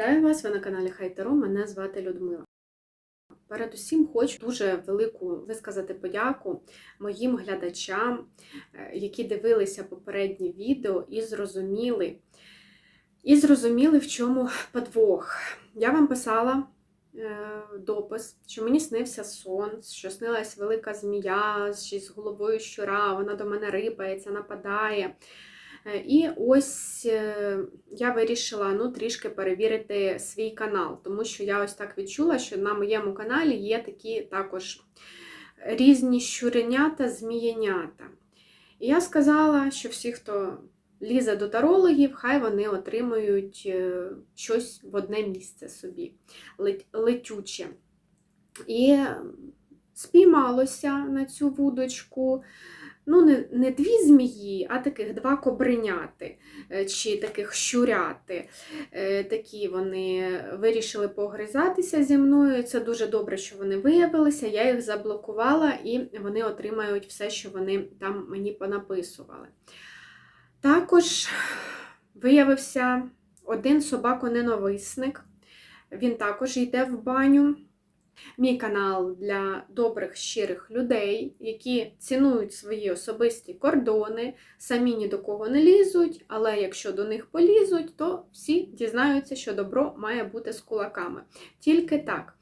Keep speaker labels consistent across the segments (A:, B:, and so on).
A: Вітаю вас! Ви на каналі Хайтеро. Мене звати Людмила. Передусім хочу дуже велику висказати подяку моїм глядачам, е, які дивилися попередні відео і зрозуміли, і зрозуміли, в чому подвох. Я вам писала е, допис, що мені снився сон, що снилась велика змія з головою щура, вона до мене рипається, нападає. Е, І ось е, я вирішила ну, трішки перевірити свій канал, тому що я ось так відчула, що на моєму каналі є такі також різні щуренята, змієнята. І я сказала, що всі, хто лізе до тарологів, хай вони отримують е, щось в одне місце собі летюче. І спіймалося на цю вудочку ну, не, не дві змії, а таких два кобриняти е, чи таких щуряти. Е, Такі вони вирішили погризатися зі мною. Це дуже добре, що вони виявилися. Я їх заблокувала і вони отримають все, що вони там мені понаписували. Також виявився один собако-ненависник. Він також йде в баню. Мій канал для добрих, щирих людей, які цінують свої особисті кордони, самі ні до кого не лізуть, але якщо до них полізуть, то всі дізнаються, що добро має бути з кулаками. Тільки так.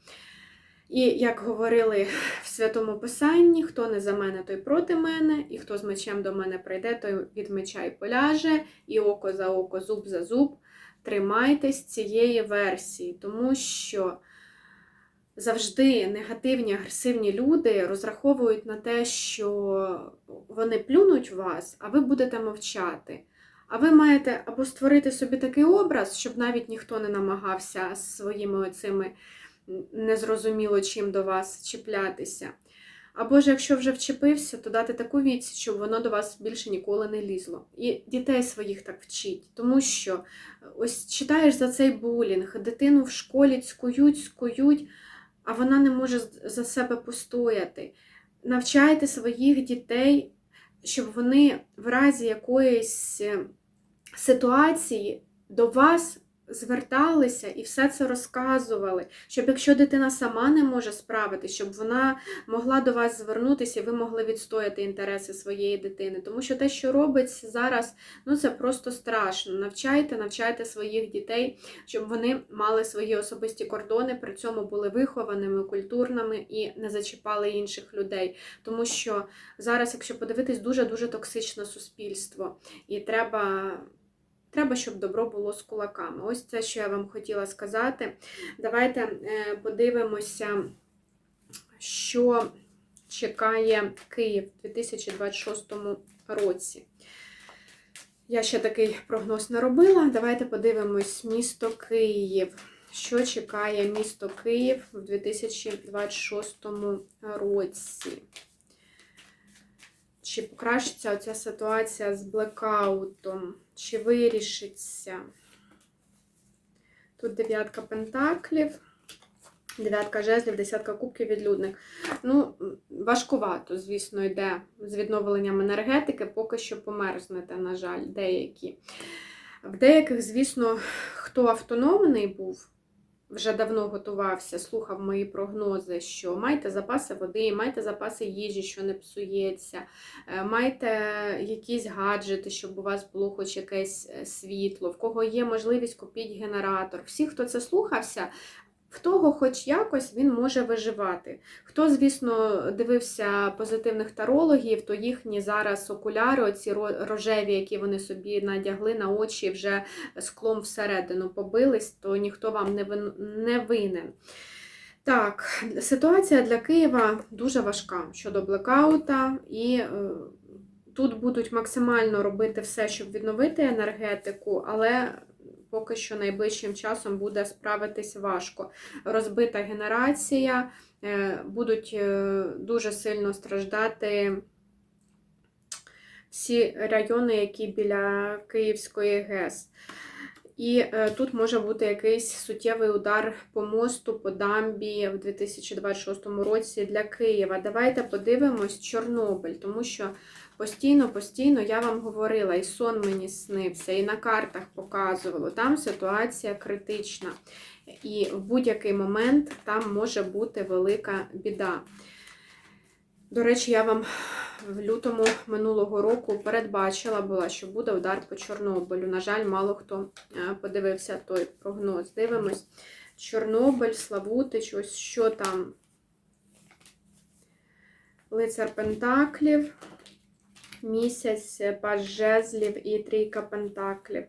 A: І як говорили в святому Писанні, хто не за мене, той проти мене, і хто з мечем до мене прийде, той від меча й поляже, і око за око, зуб за зуб. Тримайтесь цієї версії, тому що завжди негативні, агресивні люди розраховують на те, що вони плюнуть вас, а ви будете мовчати. А ви маєте або створити собі такий образ, щоб навіть ніхто не намагався своїми оцими незрозуміло чим до вас чіплятися. Або ж якщо вже вчепився, то дати таку відсіч, щоб воно до вас більше ніколи не лізло. І дітей своїх так вчіть, тому що ось читаєш за цей булінг, дитину в школі цькують, скують, а вона не може за себе постояти. Навчайте своїх дітей, щоб вони в разі якоїсь е, ситуації до вас зверталися і все це розказували, щоб якщо дитина сама не може справитися, щоб вона могла до вас звернутися і ви могли відстояти інтереси своєї дитини. Тому що те, що робиться зараз, ну це просто страшно. Навчайте, навчайте своїх дітей, щоб вони мали свої особисті кордони, при цьому були вихованими, культурними і не зачіпали інших людей. Тому що зараз, якщо подивитись, дуже-дуже токсичне суспільство, і треба. Треба, щоб добро було з кулаками. Ось це, що я вам хотіла сказати. Давайте е, подивимося, що чекає Київ у 2026 році. Я ще такий прогноз не робила. Давайте подивимось місто Київ. Що чекає місто Київ у 2026 році? Чи покращиться оця ситуація з блекаутом? Чи вирішиться? Тут дев'ятка пентаклів, дев'ятка жезлів, десятка кубків відлюдних. Ну, важкувато, звісно, йде з відновленням енергетики, поки що померзнете, на жаль, деякі. В деяких, звісно, хто автономний був, вже давно готувався, слухав мої прогнози, що майте запаси води, майте запаси їжі, що не псується, е, майте якісь гаджети, щоб у вас було хоч якесь е, світло, в кого є можливість купіть генератор. Всі, хто це слухався, в того, хоч якось, він може виживати. Хто, звісно, дивився позитивних тарологів, то їхні зараз окуляри, оці рожеві, які вони собі надягли на очі, вже склом всередину побились, то ніхто вам не винен. Так, ситуація для Києва дуже важка щодо блекаута, і е, тут будуть максимально робити все, щоб відновити енергетику, але поки що найближчим часом буде справитись важко. Розбита генерація, е, будуть е, дуже сильно страждати всі райони, які біля Київської ГЕС. І е, тут може бути якийсь суттєвий удар по мосту, по дамбі в 2026 році для Києва. Давайте подивимось Чорнобиль, тому що постійно-постійно я вам говорила, і сон мені снився, і на картах показувало. Там ситуація критична. І в будь-який момент там може бути велика біда. До речі, я вам в лютому минулого року передбачила була, що буде удар по Чорнобилю. На жаль, мало хто е, подивився той прогноз. Дивимось. Чорнобиль, Славутич, ось що там. Лицар Пентаклів, місяць, паж жезлів і трійка Пентаклів.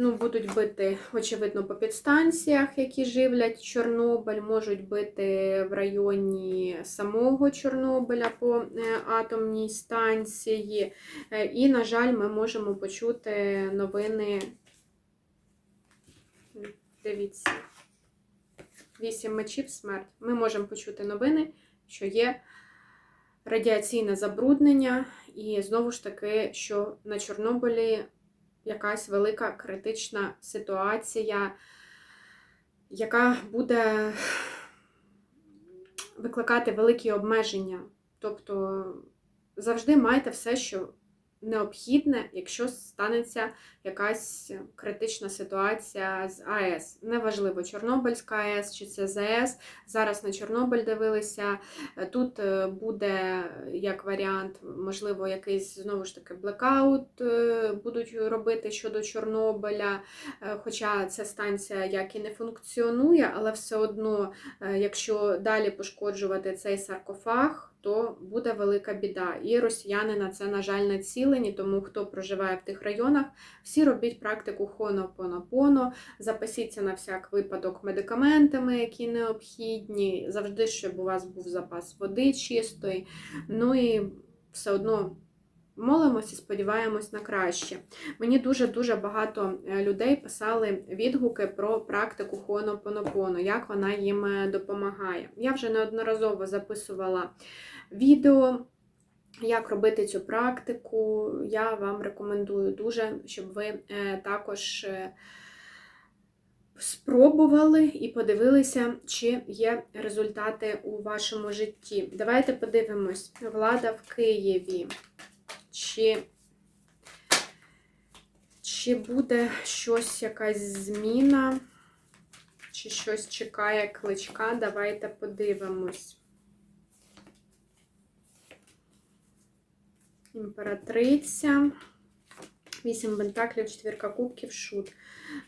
A: Ну, будуть бити, очевидно, по підстанціях, які живлять Чорнобиль, можуть бити в районі самого Чорнобиля по е, атомній станції. Е, І, на жаль, ми можемо почути новини. Дивіться, вісім мечів смерть. Ми можемо почути новини, що є радіаційне забруднення, і знову ж таки, що на Чорнобилі якась велика критична ситуація, яка буде викликати великі обмеження. Тобто завжди майте все, що необхідне, якщо станеться якась критична ситуація з АЕС. Неважливо, Чорнобильська АЕС чи це. Зараз на Чорнобиль дивилися. Тут е, буде як варіант, можливо, якийсь знову ж таки блекаут е, будуть робити щодо Чорнобиля. Е, Хоча ця станція як і не функціонує, але все одно, е, якщо далі пошкоджувати цей саркофаг, то буде велика біда. І росіяни на це, на жаль, націлені, тому хто проживає в тих районах, всі робіть практику хонопонопоно, запасіться на всяк випадок медикаментами, які необхідні. Завжди, щоб у вас був запас води чистої. Ну і все одно. Молимось і сподіваємось на краще. Мені дуже-дуже багато е, людей писали відгуки про практику Хонопонопоно, як вона їм е, допомагає. Я вже неодноразово записувала відео, як робити цю практику. Я вам рекомендую дуже, щоб ви е, також спробували і подивилися, чи є результати у вашому житті. Давайте подивимось, влада в Києві. Чи, чи буде щось, якась зміна, чи щось чекає кличка? Давайте подивимось. Імператриця. Вісім пентаклів, четвірка кубків, шут.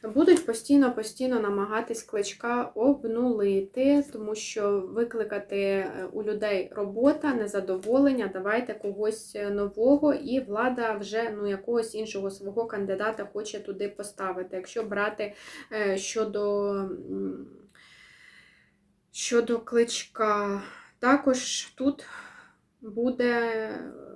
A: Будуть постійно-постійно намагатись кличка обнулити, тому що викликати у людей робота, незадоволення, давайте когось нового, і влада вже ну, якогось іншого свого кандидата хоче туди поставити. Якщо брати е, щодо, щодо кличка, також тут буде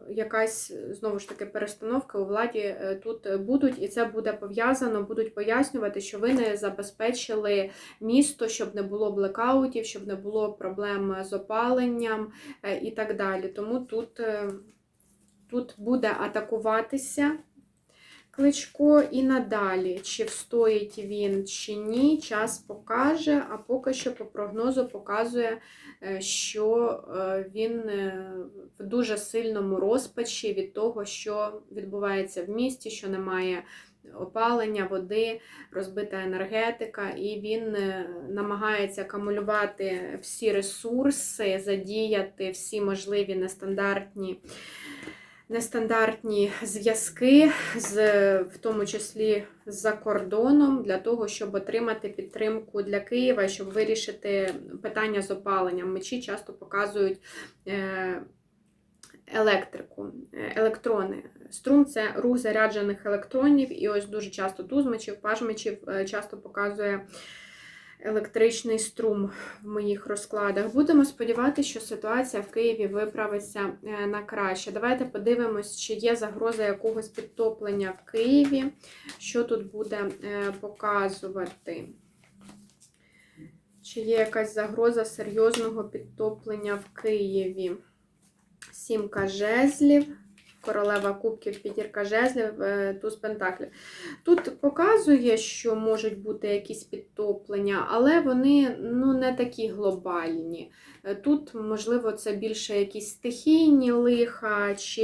A: якась знову ж таки перестановка у владі е, тут будуть, і це буде пов'язано, будуть пояснювати, що ви не забезпечили місто, щоб не було блекаутів, щоб не було проблем з опаленням е, і так далі. Тому тут, е, тут буде атакуватися. Кличко і надалі, чи встоїть він, чи ні, час покаже, а поки що по прогнозу показує, що він в дуже сильному розпачі від того, що відбувається в місті, що немає опалення, води, розбита енергетика, і він намагається акумулювати всі ресурси, задіяти всі можливі нестандартні нестандартні зв'язки, з, в тому числі за кордоном, для того, щоб отримати підтримку для Києва, щоб вирішити питання з опаленням. Мечі часто показують е, електрику, е, електрони. Струм це рух заряджених електронів, і ось дуже часто туз мечів, паж мечів е, часто показує електричний струм в моїх розкладах. Будемо сподіватися, що ситуація в Києві виправиться е, на краще. Давайте подивимось, чи є загроза якогось підтоплення в Києві, що тут буде е, показувати. Чи є якась загроза серйозного підтоплення в Києві? Сімка жезлів, королева кубків, п'ятірка жезлів, е, туз пентаклів. Тут показує, що можуть бути якісь підтоплення, але вони ну, не такі глобальні. Е, Тут, можливо, це більше якісь стихійні лиха, чи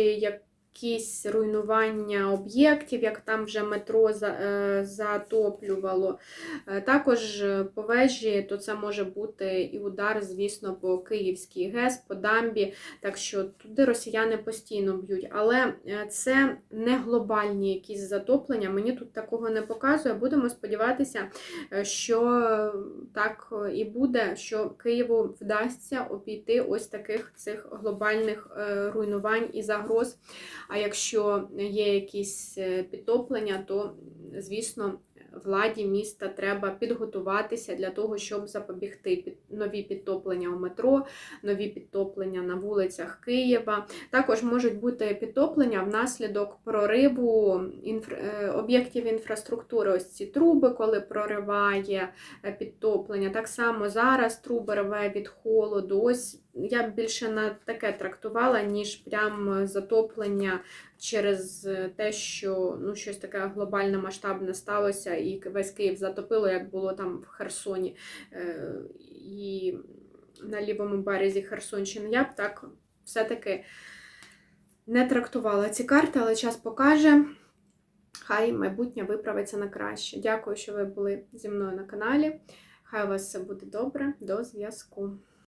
A: якісь руйнування об'єктів, як там вже метро е, затоплювало. Е, Також е, по вежі, то це може бути і удар, звісно, по Київській ГЕС, по дамбі. Так що туди росіяни постійно б'ють. Але це не глобальні якісь затоплення. Мені тут такого не показує. Будемо сподіватися, що так і буде, що Києву вдасться обійти ось таких цих глобальних руйнувань і загроз. А якщо є якісь е, підтоплення, то, звісно, владі міста треба підготуватися для того, щоб запобігти нові підтоплення у метро, нові підтоплення на вулицях Києва. Також можуть бути підтоплення внаслідок прориву інфра... е, об'єктів інфраструктури. Ось ці труби, коли прориває е, підтоплення. Так само зараз труби рве від холоду. Ось я більше на таке трактувала, ніж прям затоплення через е, те, що ну, щось таке глобальне масштабне сталося, і весь Київ затопило, як було там в Херсоні е, і на лівому березі Херсонщини. Я б так все-таки не трактувала ці карти, але час покаже. Хай майбутнє виправиться на краще. Дякую, що ви були зі мною на каналі. Хай у вас все буде добре. До зв'язку.